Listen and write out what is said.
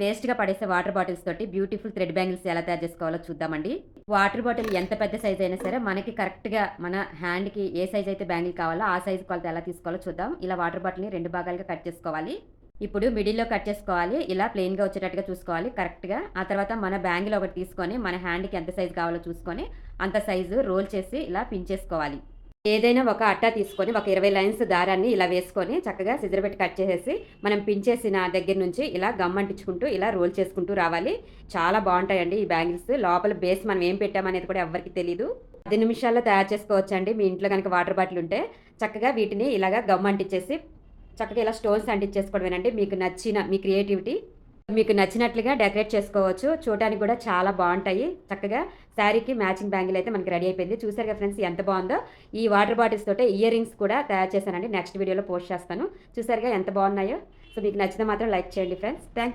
వేస్ట్‌గా పడేసే water bottles తోటి బ్యూటిఫుల్ థ్రెడ్ బ్యాంగిల్స్ ఎలా తయారు చేసుకోవాలో చూద్దామండి. వాటర్ బాటిల్ ఎంత పెద్ద సైజ్ అయినా సరే మనకి కరెక్ట్‌గా మన హ్యాండ్‌కి ఏ సైజ్ అయితే బ్యాంగిల్ కావాలో ఆ సైజ్ కొలత ఎలా తీసుకోవాలో చూద్దాం. ఇలా వాటర్ బాటిల్‌ని రెండు భాగాలుగా కట్ చేసుకోవాలి. ఇప్పుడు మిడిల్‌లో కట్ చేసుకోవాలి. ఇలా ప్లెయిన్‌గా వచ్చేటట్టుగా చూసుకోవాలి కరెక్ట్‌గా. ఆ తర్వాత మన బ్యాంగిల్ ఒకటి తీసుకొని మన హ్యాండ్‌కి ఎంత సైజ్ కావాలో చూసుకొని అంత సైజు రోల్ చేసి ఇలా పిన్ చేసుకోవాలి. ఏదైనా ఒక అట్ట తీసుకొని ఒక 20 లైన్స్ దారాన్ని ఇలా వేసుకొని చక్కగా సిజర్ పెట్టి కట్ చేసేసి మనం పించేసిన దగ్గర నుంచి ఇలా గమ్ అంటించుకుంటూ ఇలా రోల్ చేసుకుంటూ రావాలి. చాలా బాగుంటాయండి ఈ బ్యాంగిల్స్. లోపల బేస్ మనం ఏం పెట్టామనేది కూడా ఎవ్వరికీ తెలీదు. పది నిమిషాల్లో తయారు చేసుకోవచ్చండి. మీ ఇంట్లో కనుక వాటర్ బాటిల్ ఉంటే చక్కగా వీటిని ఇలాగా గమ్ అంటించేసి చక్కగా ఇలా స్టోన్స్ అంటించేసుకోవడమేనండి. మీకు నచ్చిన మీ క్రియేటివిటీ మీకు నచ్చినట్లుగా డెకరేట్ చేసుకోవచ్చు. చూడటానికి కూడా చాలా బాగుంటాయి చక్కగా శారీకి మ్యాచింగ్ బ్యాంగిల్ అయితే మనకి రెడీ అయిపోయింది. చూసారు కదా ఫ్రెండ్స్ ఎంత బాగుందో ఈ వాటర్ బాటిల్స్ తోటే ఇయర్ రింగ్స్ కూడా తయారు చేశానండి. నెక్స్ట్ వీడియోలో పోస్ట్ చేస్తాను. చూసారుగా ఎంత బాగున్నాయో సో మీకు నచ్చితే మాత్రం లైక్ చేయండి ఫ్రెండ్స్. Thank you.